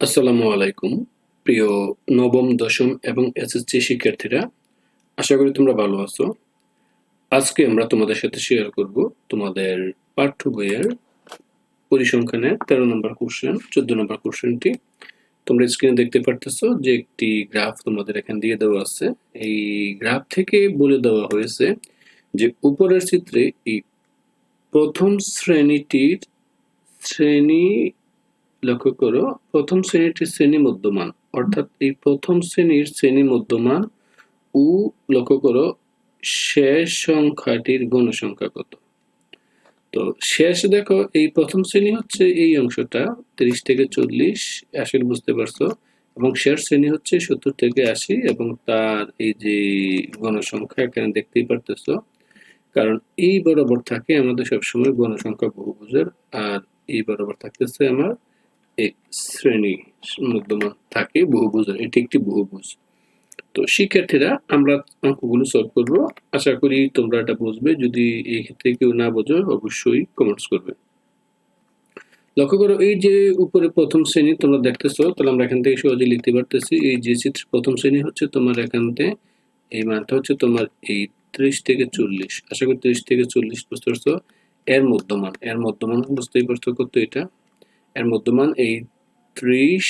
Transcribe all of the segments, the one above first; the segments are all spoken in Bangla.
আসসালামু আলাইকুম, প্রিয় নবম, দশম এবং এসএসসি শিক্ষার্থীরা। আশা করি তোমরা ভালো আছো। আজকে আমরা তোমাদের সাথে শেয়ার করব তোমাদের পাঠ্য বইয়ের পরিসংখ্যানের তেরো নম্বর কোশ্চেন চোদ্দ নম্বর কোশ্চেনটি তোমরা স্ক্রিনে দেখতে পারতেছো যে একটি গ্রাফ তোমাদের এখানে দিয়ে দেওয়া আছে। এই গ্রাফ থেকে বলে দেওয়া হয়েছে যে উপরের চিত্রে এই প্রথম শ্রেণীটির শ্রেণি লক্ষ্য করো, প্রথম শ্রেণীটির শ্রেণি মধ্যমান, অর্থাৎ এই প্রথম শ্রেণির শ্রেণি মধ্যমান ও লক্ষ্য করো, শেষ সংখ্যাটির গণসংখ্যা কত? তো শেষ দেখো, এই প্রথম শ্রেণি হচ্ছে এই অংশটা, তিরিশ থেকে চল্লিশ আসলে বুঝতে পারছ, এবং শেষ শ্রেণি হচ্ছে সত্তর থেকে আশি, এবং তার এই যে গণসংখ্যা এখানে দেখতেই পারতেছো, কারণ এই বরাবর থাকে আমাদের সবসময় গণসংখ্যা বহুভুজের, আর এই বরাবর থাকতেছে আমার এক শ্রেণি মধ্যমান থাকে বহুভুজের এটি একটি বহুভুজ। তো শিক্ষার্থীরা, আমরা অঙ্কগুলো সলভ করব। আশা করি তোমরা এটা বুঝবে। যদি এই ক্ষেত্রে কেউ না বোঝো, অবশ্যই কমেন্টস করবে। লক্ষ্য করো, এই যে উপরে প্রথম শ্রেণি তোমরা দেখতেছো, তাহলে আমরা এখান থেকে সহজে লিখতে পারতেছি, এই যে চিত্র প্রথম শ্রেণি হচ্ছে তোমার এখান থেকে এই মানটা হচ্ছে তোমার এই ত্রিশ থেকে চল্লিশ। আশা করি ত্রিশ থেকে চল্লিশ বুঝতে পারছ। এর মধ্যমান এর মধ্যমান বুঝতেই পারছ কত এটা। এর মধ্যমান এই ত্রিশ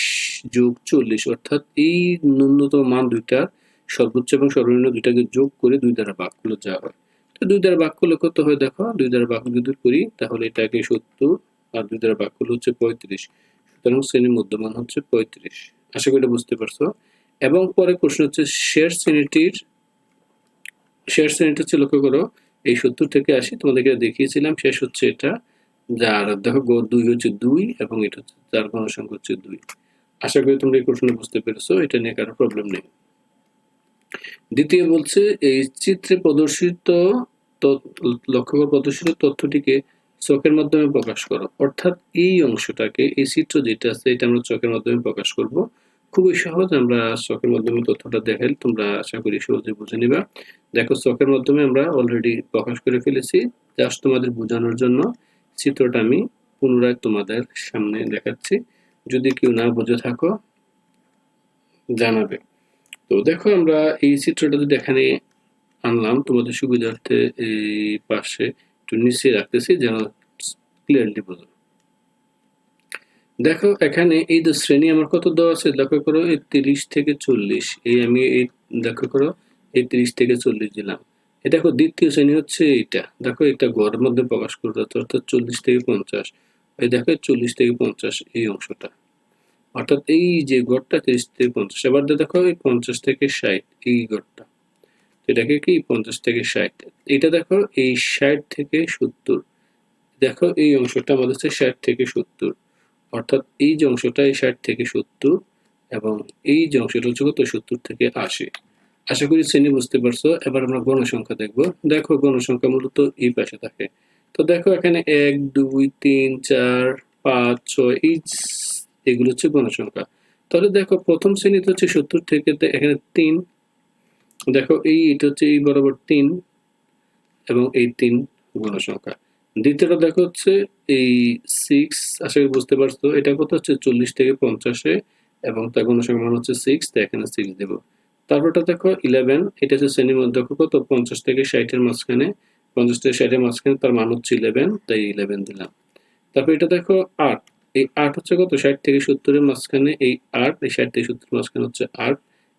যোগ চল্লিশ, অর্থাৎ এই ন্যূনতম মান দুইটা সর্বোচ্চ এবং সর্বনিম্ন দুইটাকে যোগ করে দুই দ্বারা ভাগ করলে যা হয়। তো দুই দ্বারা ভাগ করলে কত হয় দেখো? দুই দ্বারা ভাগ যদি করি, তাহলে এটাকে সত্তর, আর দুই দ্বারা ভাগ করলে হচ্ছে পঁয়ত্রিশ। সুতরাং শ্রেণির মধ্যমান হচ্ছে পঁয়ত্রিশ। আশা করি বুঝতে পারছ? এবং পরে প্রশ্ন হচ্ছে শেষ শ্রেণীটির শেষ শ্রেণীটা হচ্ছে লক্ষ্য করো, এই সত্তর থেকে আসি তোমাদেরকে দেখিয়েছিলাম, শেষ হচ্ছে এটা। যার দেখো দুই হচ্ছে দুই এবং এটা হচ্ছে যার গণসংখ্যা হচ্ছে দুই। আশা করি তোমরা এই প্রশ্ন বুঝতে পেরেছ, এটা নিয়ে কারও প্রবলেম নেই। দ্বিতীয় বলছে, এই চিত্রে প্রদর্শিত লক্ষ্য করে প্রদর্শিত তথ্যটিকে চোখের মাধ্যমে প্রকাশ করো। অর্থাৎ এই অংশটাকে, এই চিত্র যেটা আছে, এটা আমরা চোখের মাধ্যমে প্রকাশ করব। খুবই সহজ, আমরা চোখের মাধ্যমে তথ্যটা দেখাই তোমরা আশা করি সহজে বুঝে নিবা। দেখো, চোখের মাধ্যমে আমরা অলরেডি প্রকাশ করে ফেলেছি জাস্ট তোমাদের বোঝানোর জন্য। চিত্রটা আমি পুনরায় তোমাদের সামনে দেখাচ্ছি। যদি কেউ না বুঝে থাকো, জানাবে। তো দেখো, আমরা এই চিত্রটা যদি এখানে আনলাম, তোমাদের সুবিধার্থে এই পাশে একটু নিচে রাখতেছি, যেন ক্লিয়ারলি বোঝো। দেখো, এখানে এই যে শ্রেণি আমার কত দেওয়া আছে, লক্ষ্য করো, এই তিরিশ থেকে চল্লিশ। এই আমি এই, লক্ষ্য করো, এই তিরিশ থেকে চল্লিশ দিলাম। দেখো, দ্বিতীয় শ্রেণি হচ্ছে এইটা। দেখো, এটা গড়ের মধ্যে প্রকাশ করতে হচ্ছে, অর্থাৎ চল্লিশ থেকে পঞ্চাশ। এই দেখো চল্লিশ থেকে পঞ্চাশ এই অংশটা। অর্থাৎ এই যে গড়টা, তিরিশ থেকে পঞ্চাশ, এবার দেখো, এই পঞ্চাশ থেকে ষাট, এই গড়টা। এটাকে কি? পঞ্চাশ থেকে ষাট। এটা দেখো, এই ষাট থেকে সত্তর। দেখো, এই অংশটা আমাদের হচ্ছে ষাট থেকে সত্তর। অর্থাৎ এই যে অংশটা, এই ষাট থেকে সত্তর, এবং এই যে অংশটা হচ্ছে কত? সত্তর থেকে আশি। আশা করি শ্রেণি বুঝতে পারছ। এবার আমরা গণসংখ্যা দেখব। দেখো গণসংখ্যা মূলত এই পাশে থাকে। তো দেখো এখানে এক, দুই, তিন, চার, পাঁচ, ছয়, এই এগুলো হচ্ছে গণসংখ্যা। তাহলে দেখো প্রথম শ্রেণীতে হচ্ছে সত্তর থেকে এখানে তিন। দেখো এই, এটা হচ্ছে এই বরাবর তিন এবং এই তিন গণসংখ্যা। দ্বিতীয়টা দেখো হচ্ছে এই সিক্স আশা করি বুঝতে পারছ। এটা কত হচ্ছে চল্লিশ থেকে পঞ্চাশে এবং তার গণসংখ্যা মান হচ্ছে সিক্স তো এখানে সিক্স দেবো। তারপরটা দেখো ইলেভেন এটা হচ্ছে শ্রেণির মধ্যে দেখো কত পঞ্চাশ থেকে ষাটের মাঝখানে, পঞ্চাশ থেকে ষাটের মাঝখানে তার মান হচ্ছে ইলেভেন তাই ইলেভেন দিলাম। তারপর এটা দেখো, আট, এই আট হচ্ছে কত? ষাট থেকে সত্তরের মাঝখানে, এই আট, এই ষাট থেকে সত্তরের মাঝখানে হচ্ছে আট,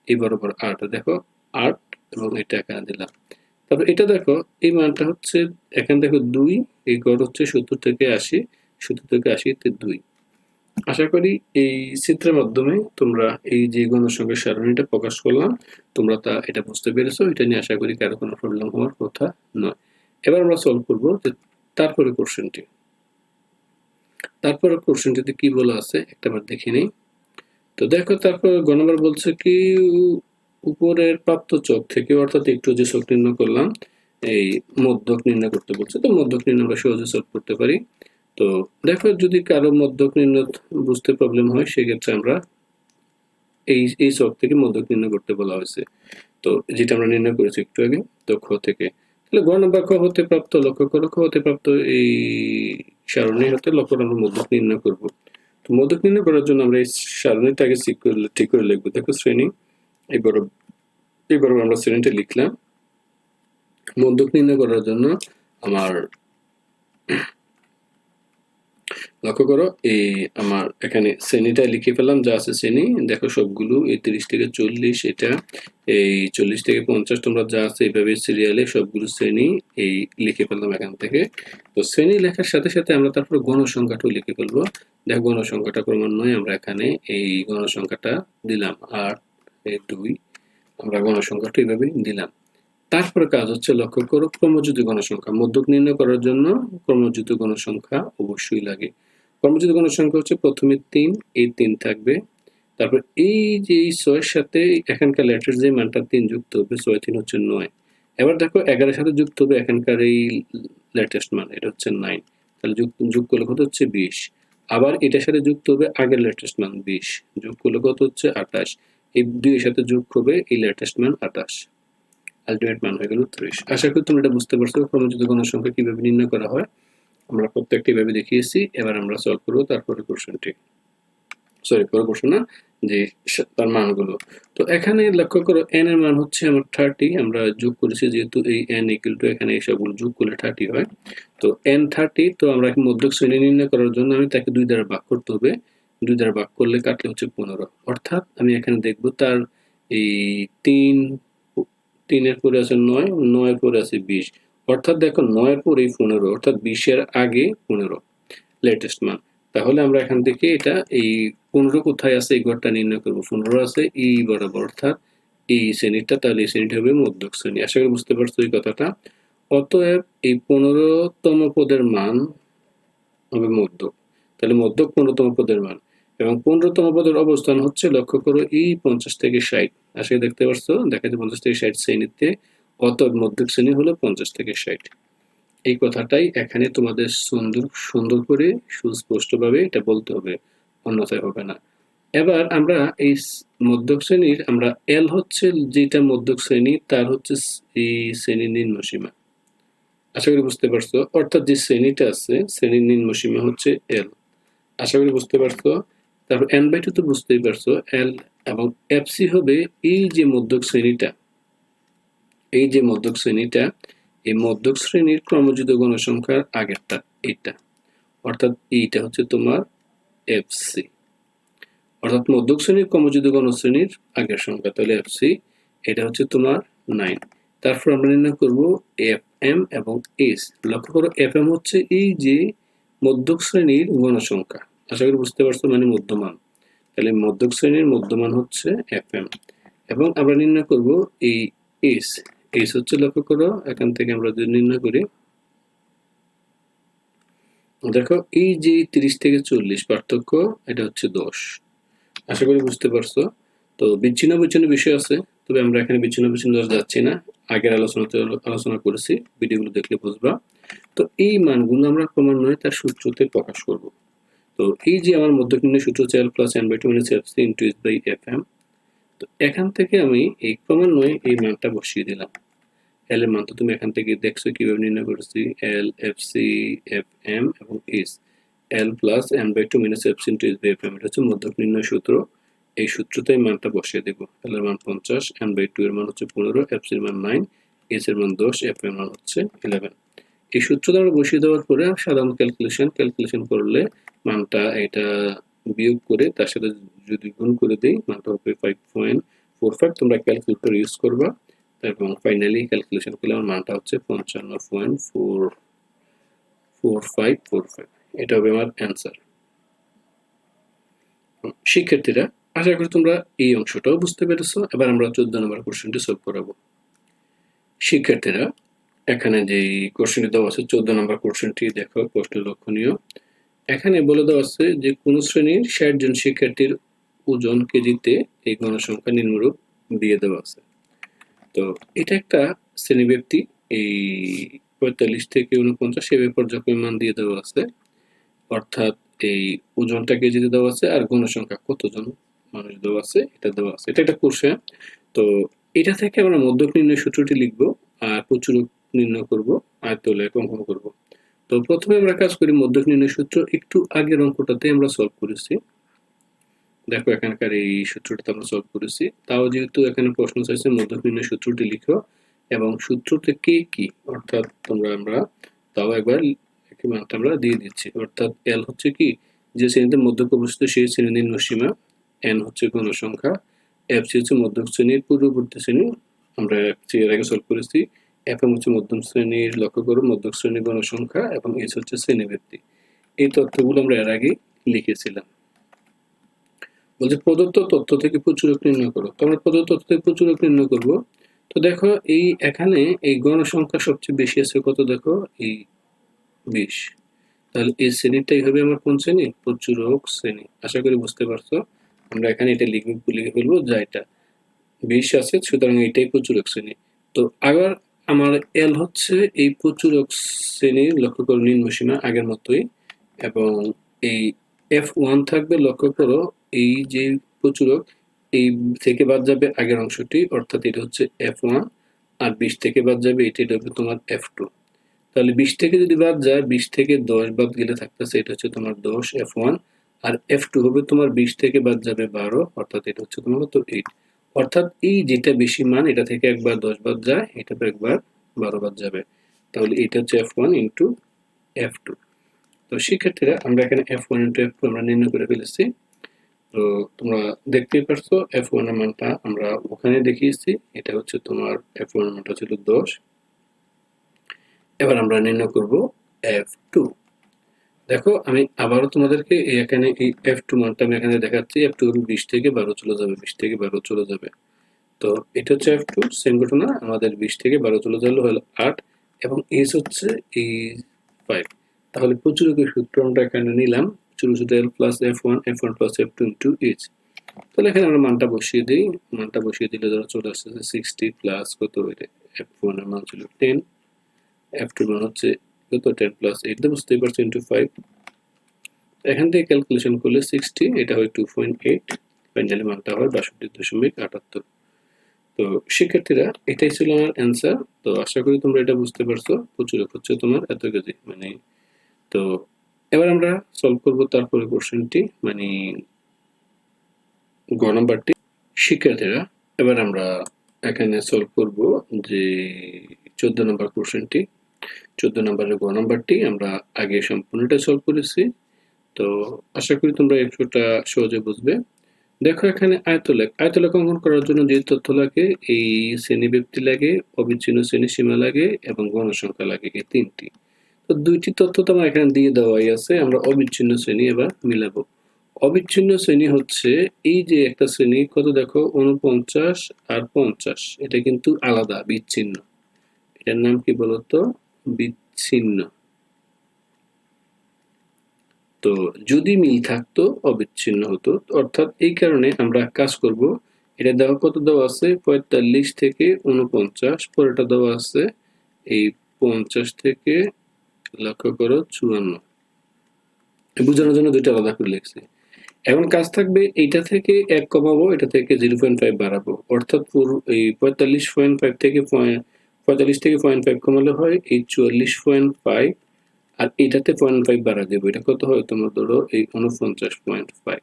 এই বরাবর আট দেখো, আট এবং এটা এখানে দিলাম। তারপর এটা দেখো, এই মানটা হচ্ছে, এখানে দেখো দুই, এই গড় হচ্ছে সত্তর থেকে আশি, সত্তর থেকে আশিতে দুই। আশা করি এই চিত্রের মাধ্যমে তোমরা এই যে গণসংখ্যার সারণীটা প্রকাশ করলাম, তোমরা তা এটা বুঝতে পেরেছ। এটা নিয়ে আশা করি কারও কোনো প্রবলেম হওয়ার কথা নয়। এবার আমরা সলভ করব যে তারপরে কোশ্চেনটি তারপরে কোশ্চেনটিতে কি বলা আছে একটাবার দেখে নিই। তো দেখো, তারপর গণবার বলছে কি, উপরের প্রাপ্ত চোখ থেকে, অর্থাৎ একটু যে চোখ নির্ণয় করলাম, এই মধ্যক নির্ণয় করতে বলছে। তো মধ্যক নির্ণয় আমরা সহজে সলভ করতে পারি। তো দেখো যদি কারও মধ্যক নির্ণয় বুঝতে প্রবলেম হয়, সেক্ষেত্রে আমরা এই এই চক থেকে মধ্যক নির্ণয় করতে বলা হয়েছে। তো যেটা আমরা নির্ণয় করেছি একটু আগে তো খ থেকে। তাহলে গ নম্বর খ হতে প্রাপ্ত, লক্ষ্য করো, খ হতে প্রাপ্ত এই সারণী হতে লক্ষ্য আমরা মধ্যক নির্ণয় করব। তো মধ্যক নির্ণয় করার জন্য আমরা এই সারণীটা আগে ঠিক করে ঠিক করে লিখব। দেখো শ্রেণি, এবার এবার আমরা শ্রেণীটা লিখলাম। মধ্যক নির্ণয় করার জন্য আমার লক্ষ্য করো এই আমার এখানে শ্রেণীটা লিখে ফেলাম যা আছে শ্রেণি, দেখো সবগুলো এই তিরিশ থেকে চল্লিশ, এটা, এই চল্লিশ থেকে পঞ্চাশ, তোমরা যা আছে এইভাবে সিরিয়ালে সবগুলো শ্রেণি, এই লিখে ফেললাম এখান থেকে। তো শ্রেণি লেখার সাথে সাথে আমরা তারপর গণসংখ্যাটাও লিখে ফেলব। দেখো গণসংখ্যাটা ক্রমান্বয়ে আমরা এখানে এই গণসংখ্যাটা দিলাম। আট দুই, আমরা গণসংখ্যাটা এইভাবে দিলাম। তারপরে কাজ হচ্ছে লক্ষ্য করো ক্রমযুত গণসংখ্যা মধ্যক নির্ণয় করার জন্য ক্রমযুত গণসংখ্যা অবশ্যই লাগে। ক্রমযুত গণসংখ্যা হচ্ছে প্রথমে তিন, এই তিন থাকবে। তারপর এই যে এই ছয়ের সাথে এখানকার লেটার যে মানটা তিন যুক্ত হবে, ছয় তিন হচ্ছে নয়। এবার দেখো এগারোর সাথে যুক্ত হবে এখানকার এই লেটেস্ট মান, এটা হচ্ছে নাইন তাহলে যোগ করলে কত হচ্ছে বিশ। আবার এটার সাথে যুক্ত হবে আগের লেটেস্ট মান বিশ। যোগ করলে কত হচ্ছে আঠাশ। এই দুইয়ের সাথে যোগ হবে এই লেটেস্ট মান আঠাশ। আলটিমেট মান হয়ে গেল ত্রিশ আশা করি তোমরা এটা বুঝতে পারছ ক্রমযুত গণসংখ্যা কীভাবে নির্ণয় করা হয়। আমরা প্রত্যেকটি ভাবে দেখিয়েছি, এবার আমরা সলভ করব তারপরে কোশ্চেনটি সরি পরে কোশ্চেন না, যে তার মানগুলো। তো এখানে লক্ষ্য করো এন এর মান হচ্ছে আমার থার্টি আমরা যোগ করেছি যেহেতু এই এন ইকুয়াল টু এখানে এই সবগুলো যোগ করলে থার্টি হয়। তো এন থার্টি তো আমরা মধ্যক শ্রেণি নির্ণয় করার জন্য আমি তাকে দুই দ্বারা ভাগ করতে হবে। দুই দ্বারা ভাগ করলে কাটলে হচ্ছে পনেরো। অর্থাৎ আমি এখানে দেখব তার এই তিন তিনের পরে আছে নয় নয়ের পরে আছে বিশ। অর্থাৎ দেখো নয়ের পরে পনেরো, অর্থাৎ বিশের আগে পনেরো লেটেস্ট মান। তাহলে আমরা এখান থেকে এটা, এই পনেরো কোথায় আছে, এই ঘরটা নির্ণয় করব। পনেরো আছে এই বরাবর, অর্থাৎ এই শ্রেণীটা তাহলে এই শ্রেণীটা হবে মধ্যক শ্রেণি। আশা করি বুঝতে পারছ এই কথাটা। অতএব এই পনেরোতম পদের মান হবে মধ্যক। তাহলে মধ্যক পনেরোতম পদের মান। এবং পনেরোতম পদের অবস্থান হচ্ছে, লক্ষ্য করো, এই পঞ্চাশ থেকে ষাট। করি দেখতে পারছ দেখা যায় পঞ্চাশ থেকে ষাট শ্রেণীতে অতএব মধ্যক শ্রেণি হলো পঞ্চাশ থেকে ষাট। এই কথাটাই এখানে তোমাদের সুন্দর সুন্দর করে সুস্পষ্টভাবে এটা বলতে হবে, অন্যথায় হবে না। এবার আমরা এই মধ্যক শ্রেণির, আমরা এল হচ্ছে যেটা মধ্যক শ্রেণি, তার হচ্ছে এই শ্রেণির নিম্ন সীমা। আশা করি বুঝতে পারছ, অর্থাৎ যে শ্রেণীটা আছে, শ্রেণির নিম্ন সীমা হচ্ছে এল আশা করি বুঝতে পারছ তারপর এন বাই টু তো বুঝতেই পারছ এল এবং এফসি হবে এই যে মধ্যক শ্রেণীটা। এই যে মধ্যক শ্রেণীটা, এই মধ্যক শ্রেণির ক্রমযুত গণসংখ্যার আগেরটা, এইটা। অর্থাৎ এইটা হচ্ছে তোমার এফসি অর্থাৎ মধ্যক শ্রেণির ক্রমযুত গণশ্রেণীর আগের সংখ্যা, তাহলে এফসি এটা হচ্ছে তোমার নাইন তারপর আমরা নির্ণয় করব এফ এম এবং এস লক্ষ্য করো এফ এম হচ্ছে এই যে মধ্যক শ্রেণির গণসংখ্যা। আশা করি বুঝতে পারছ মানে মধ্যমান। তাহলে মধ্যক শ্রেণির মধ্যমান হচ্ছে এফ এম এবং আমরা নির্ণয় করব এই এস এস হচ্ছে লক্ষ্য করো, এখান থেকে আমরা যদি নির্ণয় করি, দেখো এই যে তিরিশ থেকে চল্লিশ পার্থক্য, এটা হচ্ছে দশ। আশা করি বুঝতে পারছ। তো বিচ্ছিন্ন বিচ্ছিন্ন বিষয় আছে, তবে আমরা এখানে বিচ্ছিন্ন বিচ্ছিন্ন দশ যাচ্ছি না। আগের আলোচনাতে আলোচনা করেছি, ভিডিওগুলো দেখলে বুঝবা। তো এই মানগুলো আমরা ক্রমান্বয়ে তার সূত্রতে প্রকাশ করব। তো এই যে আমার মধ্যকিন্ন সূত্র হচ্ছে L plus N by two minus F C into S by F M তো এখান থেকে আমি এই ক্রমান্বয়ে এই মানটা বসিয়ে দিলাম। এল এর মান তো তুমি এখান থেকে দেখছ কীভাবে নির্ণয় করেছি? L F C F M এবং S L plus N by two minus F C into S by F M এটা হচ্ছে মধ্যক নির্ণয় সূত্র। এই সূত্রতে এই মানটা বসিয়ে দেবো। এল এর মান পঞ্চাশ এন বাই টু এর মান হচ্ছে পনেরো এফ সি এর মান নাইন এস এর মান দশ এফ এর মান হচ্ছে ইলেভেন এই সূত্রটা আমরা বসিয়ে দেওয়ার পরে সাধারণ ক্যালকুলেশন ক্যালকুলেশন করলে মানটা এটা বিয়োগ করে তার সাথে যদি গুণ করে দিই, মানটা হবে ফাইভ পয়েন্ট ফোর ফাইভ তোমরা ক্যালকুলেটর ইউজ করবা। এবং ফাইনালি ক্যালকুলেশন করলে আমার মানটা হচ্ছে পঞ্চান্ন point four four five four five এটা হবে আমার অ্যান্সার শিক্ষার্থীরা, আশা করি তোমরা এই অংশটাও বুঝতে পেরেছ। এবার আমরা চোদ্দ নম্বর কোশ্চেনটি সলভ করাবো। শিক্ষার্থীরা এখানে যে কোশ্চেনটি দেওয়া আছে, চোদ্দ নম্বর কোশ্চেনটি দেখো প্রশ্ন লক্ষণীয় এখানে বলে দেওয়া আছে যে, কোন শ্রেণির ষাট জন শিক্ষার্থীর ওজন কেজিতে এই গণসংখ্যা নিম্নরূপ দিয়ে দেওয়া আছে। তো এটা একটা শ্রেণি ব্যক্তি, এই পঁয়তাল্লিশ থেকে উনপঞ্চাশ এভাবে পর্যায়ক্রমে মান দিয়ে দেওয়া আছে। অর্থাৎ এই ওজনটা কেজিতে দেওয়া আছে আর গণসংখ্যা কতজন মানুষ দেওয়া আছে, এটা দেওয়া আছে। এটা একটা কোশ্চেন তো এটা থেকে আমরা মধ্যক নির্ণয় সূত্রটি লিখব, আর প্রচুর নির্ণয় করব, আয়ত্ত লেখ অঙ্কন করব। তো প্রথমে আমরা কাজ করি মধ্যক নির্ণয় সূত্র, একটু আগের অঙ্কটাতে আমরা সলভ করেছি। দেখো এখানকার এই সূত্রটা আমরা সলভ করেছি। তাও যেহেতু এখানে প্রশ্ন চাইছে মধ্যক নির্ণয় সূত্রটি লিখো, এবং সূত্রতে কে কি, অর্থাৎ তোমরা, আমরা তাও একবার একই মানটা আমরা দিয়ে দিচ্ছি। অর্থাৎ এল হচ্ছে কি, যে শ্রেণীতে মধ্যক অবস্থিত সেই শ্রেণির নিম্ন সীমা এন হচ্ছে গণসংখ্যা এফ সি হচ্ছে মধ্যক শ্রেণির পূর্ববর্তী শ্রেণি, আমরা এর আগে সলভ করেছি। এফ এম হচ্ছে মধ্যম শ্রেণির লক্ষ্য করো মধ্যক শ্রেণির গণসংখ্যা এবং এস হচ্ছে শ্রেণীবৃত্তি এই তথ্যগুলো আমরা এর আগে লিখেছিলাম। বলছে, প্রদত্ত তথ্য থেকে প্রচুরক নির্ণয় করো। তো আমরা প্রদত্ত তথ্য থেকে প্রচুরক নির্ণয় করব। তো দেখো, এই এখানে এই গণসংখ্যা সবচেয়ে বেশি আছে কত দেখো? এই বিশ। তাহলে এই শ্রেণীটাই হবে আমার কোন শ্রেণি? প্রচুরক শ্রেণি। আশা করি বুঝতে পারছ। আমরা এখানে এটা লিখে লিখে ফেলব যা এটা। বিশ আছে, সুতরাং এটাই প্রচুরক শ্রেণি। তো আবার আমার এল হচ্ছে এই প্রচুরক শ্রেণির লক্ষ্য করো ঋণ নিম্নসীমা আগের মতোই, এবং এই এফ ওয়ান থাকবে, লক্ষ্য করো এই যে প্রচুরক, এই থেকে বাদ যাবে আগের অংশটি, অর্থাৎ এটা হচ্ছে এফ ওয়ান আর বিশ থেকে বাদ যাবে এটা এটা হবে তোমার এফ টু তাহলে বিশ থেকে যদি বাদ যায়, বিশ থেকে দশ বাদ গেলে থাকতেছে, এটা হচ্ছে তোমার দশ এফ ওয়ান আর এফ টু হবে তোমার বিশ থেকে বাদ যাবে বারো, অর্থাৎ এটা হচ্ছে তোমার কত এইট অর্থাৎ এই যেটা বেশি মান, এটা থেকে একবার দশ বাদ যায়, এটা তো একবার বারো বাদ যাবে। তাহলে এটা হচ্ছে F one into F two তো শিক্ষার্থীরা আমরা এখানে F one into F two আমরা নির্ণয় করে ফেলেছি। তো তোমরা দেখতেই পারছ এফ ওয়ানের মানটা আমরা ওখানে দেখিয়েছি, এটা হচ্ছে তোমার এফ ওয়ানের মানটা ছিল দশ। এবার আমরা নির্ণয় করব এফ টু দেখো, আমি আবারও তোমাদেরকে এখানে এই এফ টু মানটা আমি এখানে দেখাচ্ছি। এফ টু বিশ থেকে বারো চলে যাবে, বিশ থেকে বারো চলে যাবে। তো এটা হচ্ছে এফ টু সেম ঘটনা, আমাদের বিশ থেকে বারো চলে যাবে হলো আট এবং এইচ হচ্ছে এই ফাইভ তাহলে প্রচুরকের সূত্র আমরা এখানে নিলাম ছোট ছোট L plus F one F one plus F two into H তাহলে এখানে আমরা মানটা বসিয়ে দিই, মানটা বসিয়ে দিলে ধরো চলে আসছে সিক্সটি প্লাস কত? এফ ওয়ানের মান ছিল টেন এফ টু মান হচ্ছে কত টেন প্লাস এইট তো বুঝতেই পারছ ইন্টু ফাইভ এখান থেকে ক্যালকুলেশন করলে সিক্সটি এটা হয় টু পয়েন্ট এইট ফাইনালি মানটা হয় বাষট্টি দশমিক আটাত্তর। তো শিক্ষার্থীরা, এটাই ছিল আমার অ্যান্সার তো আশা করি তোমরা এটা বুঝতে পারছ। প্রচুর হচ্ছে তোমার, এত কেজি মানে তো এবার আমরা সলভ করব তারপরে কোশ্চেনটি মানে গ নাম্বারটি। শিক্ষার্থীরা, এবার আমরা এখানে সলভ করব যে চোদ্দ নম্বর কোশ্চেনটি চোদ্দ নম্বরের গ নম্বরটি আমরা আগে সম্পূর্ণটা সলভ করেছি। তো আশা করি তোমরা একটুটা সহজে বুঝবে। দেখো এখানে আয়তলেখ। আয়তলেখ অঙ্কন করার জন্য যে তথ্য লাগে, এই শ্রেণি ব্যক্তি লাগে, অবিচ্ছিন্ন শ্রেণি সীমা লাগে এবং গণসংখ্যা লাগে এই তিনটি। তো দুইটি তথ্য তো আমার এখানে দিয়ে দেওয়াই আছে, আমরা অবিচ্ছিন্ন শ্রেণি এবার মিলাবো। অবিচ্ছিন্ন শ্রেণি হচ্ছে এই যে একটা শ্রেণি, কত দেখো? উনপঞ্চাশ আর পঞ্চাশ। এটা কিন্তু আলাদা, বিচ্ছিন্ন। এটার নাম কি বলতো? বিচ্ছিন্ন। তো যদি মিল থাকতো, অবিচ্ছিন্ন হতো, অর্থাৎ এই কারণে আমরা কাজ করব, এটা দেওয়া কত দেওয়া আছে? পঁয়তাল্লিশ থেকে উনপঞ্চাশ পরেটা দেওয়া আছে, এই পঞ্চাশ থেকে লক্ষ্য করো চুয়ান্ন। বোঝানোর জন্য দুইটা আলাদা করে লিখছি। এখন কাজ থাকবে এইটা থেকে এক কমাবো, এটা থেকে জিরো পয়েন্ট ফাইভ বাড়াবো। অর্থাৎ এই পঁয়তাল্লিশ পয়েন্ট ফাইভ থেকে পঁয়তাল্লিশ থেকে পয়েন্ট ফাইভ কমালে হয়, এই চুয়াল্লিশ পয়েন্ট ফাইভ আর এটাতে পয়েন্ট ফাইভ বাড়া দেবো। এটা কত হয়? তোমার ধরো এই উনপঞ্চাশ পয়েন্ট ফাইভ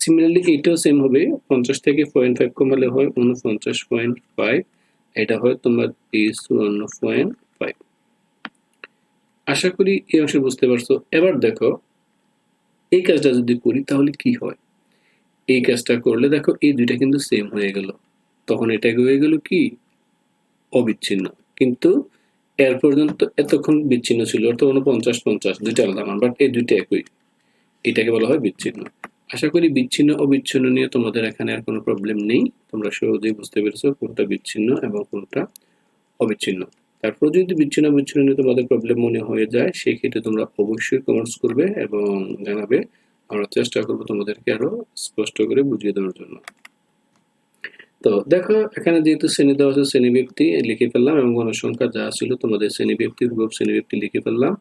সিমিলারলি এইটাও সেম হবে। পঞ্চাশ থেকে পয়েন্ট ফাইভ কমালে হয় উনপঞ্চাশ পয়েন্ট ফাইভ এটা হয় তোমার এই চুয়ান্ন পয়েন্ট ফাইভ আশা করি এই অংশে বুঝতে পারছ। এবার দেখো, এই কাজটা যদি করি, তাহলে কি হয়? এই কাজটা করলে দেখো, এই দুইটা কিন্তু সেম হয়ে গেল। তখন এটা হয়ে গেল কি? অবিচ্ছিন্ন। কিন্তু এর পর্যন্ত এতক্ষণ বিচ্ছিন্ন ছিল অর্থাৎ উনপঞ্চাশ পঞ্চাশ দুইটা আলাদা মান বাট এই দুইটা একই। এটাকে বলা হয় বিচ্ছিন্ন। আশা করি বিচ্ছিন্ন অবিচ্ছিন্ন নিয়ে তোমাদের এখানে আর কোনো প্রবলেম নেই। তোমরা সহজেই বুঝতে পেরেছ কোনটা বিচ্ছিন্ন এবং কোনটা অবিচ্ছিন্ন। তারপর যদি বিচ্ছিন্ন বিচ্ছিন্ন নিয়ে তোমাদের প্রবলেম মনে হয়ে যায় সেই ক্ষেত্রে তোমরা অবশ্যই কমেন্টস করবে এবং জানাবে। আমরা চেষ্টা করব তোমাদেরকে আরও স্পষ্ট করে বুঝিয়ে দেওয়ার জন্য। তো দেখো, এখানে যেহেতু শ্রেণি দেওয়া আছে, শ্রেণি ব্যক্তি লিখে ফেললাম এবং গণসংখ্যা যা ছিল তোমাদের শ্রেণি ব্যক্তি গ্রুপ শ্রেণি ব্যক্তি লিখে ফেললাম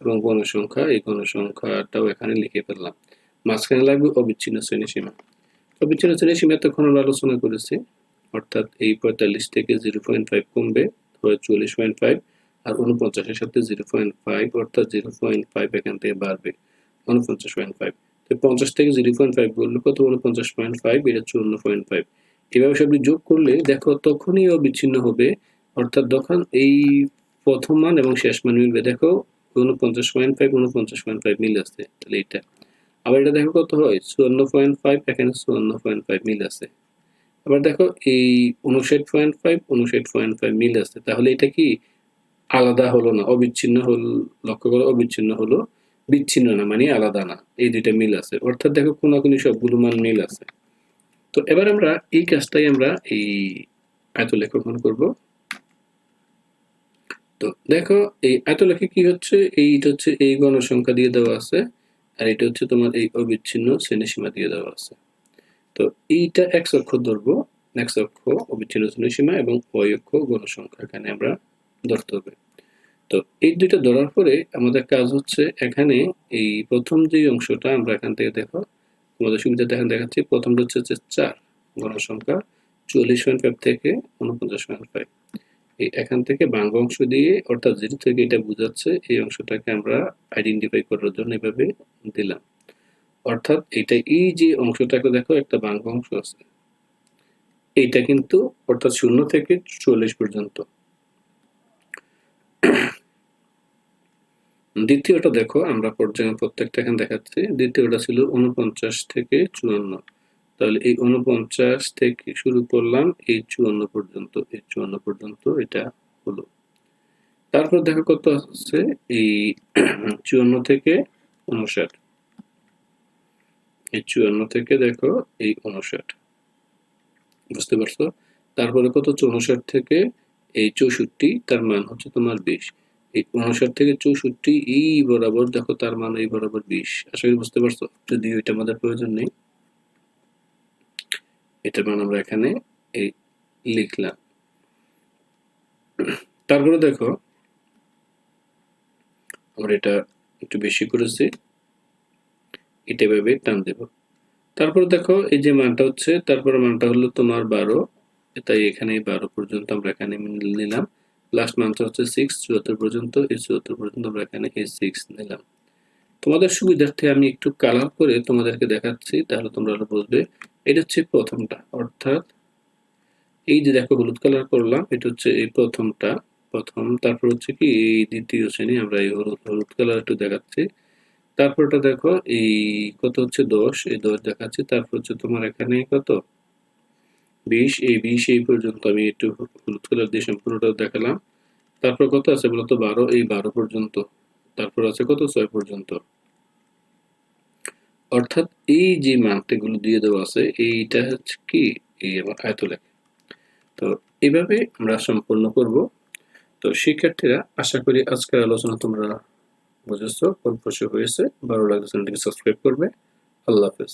এবং গণসংখ্যা, এই গণসংখ্যাটাও এখানে লিখে ফেললাম। মাঝখানে লাগবে অবিচ্ছিন্ন শ্রেণি সীমা। অবিচ্ছিন্ন শ্রেণি সীমা তখন আমরা আলোচনা করেছি, অর্থাৎ এই পঁয়তাল্লিশ থেকে জিরো পয়েন্ট ফাইভ কমবে চুয়াল্লিশ পয়েন্ট ফাইভ, আর উনপঞ্চাশের সাথে জিরো পয়েন্ট ফাইভ, অর্থাৎ জিরো পয়েন্ট ফাইভ এখান থেকে বাড়বে উনপঞ্চাশ পয়েন্ট ফাইভ। তো পঞ্চাশ থেকে জিরো পয়েন্ট ফাইভ বললে কত? উনপঞ্চাশ পয়েন্ট ফাইভ, এটা চুয়ান্ন পয়েন্ট ফাইভ। এভাবে সবটি যোগ করলে দেখো তখনই অবিচ্ছিন্ন হবে। অর্থাৎ তখন এই প্রথম মান এবং শেষ মান মিলবে। দেখো উনপঞ্চাশ পয়েন্ট ফাইভ উনপঞ্চাশ পয়েন্ট ফাইভ মিল আছে তাহলে এটা। আবার এটা দেখো কত হয়? চুয়ান্ন পয়েন্ট ফাইভ এখানে চুয়ান্ন পয়েন্ট ফাইভ মিল আছে। আবার দেখো এই উনষাট পয়েন্ট ফাইভ উনষাট পয়েন্ট ফাইভ মিল আছে। তাহলে এটা কি? আলাদা হলো না, অবিচ্ছিন্ন হল, লক্ষ্য করো অবিচ্ছিন্ন হলো। বিচ্ছিন্ন না মানে আলাদা না, এই দুইটা মিল আছে। অর্থাৎ দেখো কোনাকুনি সবগুলো মান মিল আছে। তো এবার আমরা এই কাজটাই আমরা এই আয়তলেখন করব। তো দেখো, এই আয়তলেখে কি হচ্ছে? এইটা হচ্ছে এই গণসংখ্যা দিয়ে দেওয়া আছে আর এটা হচ্ছে তোমার এই অবিচ্ছিন্ন শ্রেণীসীমা দিয়ে দেওয়া আছে। তো এইটা এক্স অক্ষ ধরবো এক্স অক্ষ অবিচ্ছিন্ন শ্রেণীসীমা এবং ওয়াই অক্ষ গণসংখ্যা, এখানে আমরা ধরতে হবে। তো এই দুইটা ধরার পরে আমাদের কাজ হচ্ছে এখানে এই প্রথম যে অংশটা আমরা এখান থেকে দেখো তোমাদের সুবিধা দেখা দেখাচ্ছি। প্রথমটা হচ্ছে হচ্ছে চার গণসংখ্যা চল্লিশ পয়েন্ট ফাইভ থেকে উনপঞ্চাশ পয়েন্ট ফাইভ এই এখান থেকে বাঙ্গ অংশ দিয়ে, অর্থাৎ জিরো থেকে এটা বোঝাচ্ছে, এই অংশটাকে আমরা আইডেন্টিফাই করার জন্য এভাবে দিলাম। অর্থাৎ এটা এই যে অংশটাকে দেখো, একটা বাঙ্গ অংশ আছে। এইটা কিন্তু অর্থাৎ শূন্য থেকে চল্লিশ পর্যন্ত। দ্বিতীয়টা দেখো, আমরা পর্যায়ে প্রত্যেকটা এখানে দেখাচ্ছি। দ্বিতীয়টা ছিল উনপঞ্চাশ থেকে চুয়ান্ন। তাহলে এই উনপঞ্চাশ থেকে শুরু করলাম এই চুয়ান্ন পর্যন্ত, এই চুয়ান্ন পর্যন্ত এটা হলো। তারপর দেখো কত আছে? এই চুয়ান্ন থেকে উনষাট এই চুয়ান্ন থেকে দেখো এই উনষাট বুঝতে পারছ? তারপরে কত? হচ্ছে উনষাট থেকে এই চৌষট্টি, তার মান হচ্ছে তোমার বিশ। উনষাট থেকে চৌষট্টি, এই বরাবর, দেখো তার মান এই বরাবর বিশ। করি বুঝতে পারছ? যদি ওইটা আমাদের প্রয়োজন নেই। এটার মান আমরা এখানে এই লিখলাম। তারপরে দেখো, আমরা এটা একটু বেশি করেছি। এটা ভেবে টান দেব। তারপর দেখো, এই যে মানটা হচ্ছে, তারপর মানটা হলো তোমার বারো। তাই এখানে বারো পর্যন্ত আমরা এখানে নিলাম। লাস্ট মানটা হচ্ছে সিক্স চুয়াত্তর পর্যন্ত। এই চুয়াত্তর পর্যন্ত আমরা এখানে এই সিক্স নিলাম। তোমাদের সুবিধার্থে আমি একটু কালার করে তোমাদেরকে দেখাচ্ছি, তাহলে তোমরা বুঝবে। এটা হচ্ছে প্রথমটা, অর্থাৎ এই যে দেখো হলুদ কালার করলাম, এটা হচ্ছে এই প্রথমটা, প্রথম। তারপর হচ্ছে কি এই দ্বিতীয় শ্রেণি, আমরা এই হলুদ হলুদ কালার একটু দেখাচ্ছি। তারপরটা দেখো, এই কত হচ্ছে দশ, এই দশ দেখাচ্ছি। তারপর হচ্ছে তোমার এখানে কত? বিশ, এই বিশ, এই পর্যন্ত আমি একটু হলুদ কালার দিয়ে সম্পূর্ণটা দেখালাম। তারপর কত আছে বলতো? বারো, এই বারো পর্যন্ত। তারপর আছে কত? ছয় পর্যন্ত। অর্থাৎ এই যে মানটিগুলো দিয়ে দেওয়া আছে, এইটা হচ্ছে কি? এই আমার আয়তলেখ। তো এইভাবে আমরা সম্পূর্ণ করব। তো শিক্ষার্থীরা, আশা করি আজকের আলোচনা তোমরা বুঝেছ ফলপ্রসূ হয়েছে। ভালো লাগলে চ্যানেলটিকে সাবস্ক্রাইব করবে। আল্লাহ হাফেজ।